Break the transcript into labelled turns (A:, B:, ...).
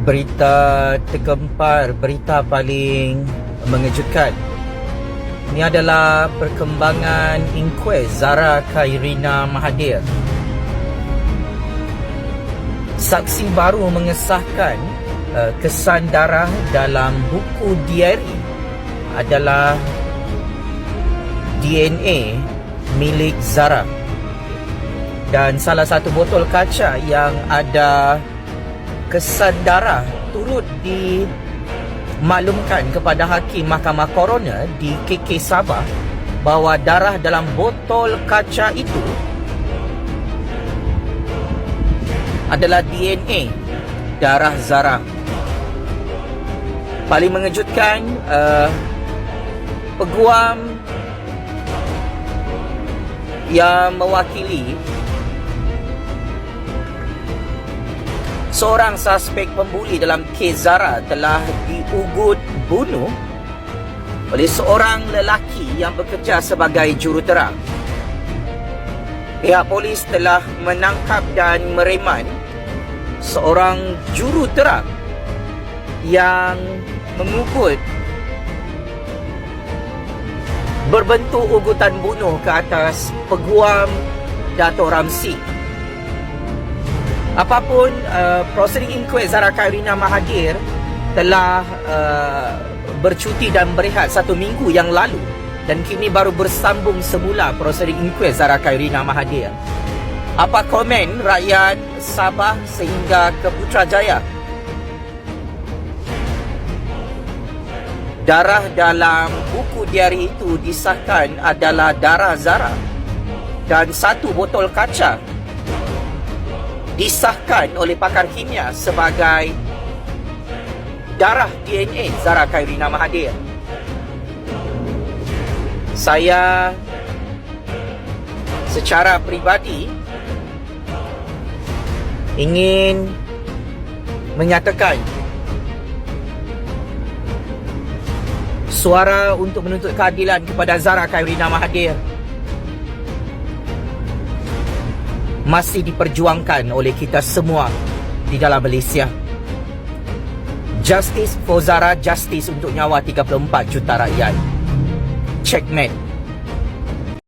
A: berita tergempar, berita paling mengejutkan. Ini adalah perkembangan inquest Zara Khairina Mahathir. Saksi baru mengesahkan uh, kesan darah dalam buku diari adalah DNA milik Zara. Dan salah satu botol kaca yang ada kesan darah turut dimaklumkan kepada hakim mahkamah koroner di KK Sabah bahawa darah dalam botol kaca itu adalah DNA darah Zara. Paling mengejutkan uh, peguam yang mewakili seorang suspek pembuli dalam kes Zara telah diugut bunuh oleh seorang lelaki yang bekerja sebagai juruterang. Pihak polis telah menangkap dan mereman seorang juruterang yang mengugut berbentuk ugutan bunuh ke atas peguam Dato' Ramsi. Apapun uh, proceeding inquest Zara Khairina Mahathir telah uh, bercuti dan berehat satu minggu yang lalu dan kini baru bersambung semula proceeding inquest Zara Khairina Mahathir. Apa komen rakyat Sabah sehingga ke Putrajaya? Darah dalam buku diari itu disahkan adalah darah Zara dan satu botol kaca disahkan oleh pakar kimia sebagai darah DNA Zara Khairina Mahathir. Saya secara peribadi ingin menyatakan suara untuk menuntut keadilan kepada Zara Khairina Mahathir masih diperjuangkan oleh kita semua di dalam Malaysia. Justice for Zara, justice untuk nyawa 34 juta rakyat. Checkmate.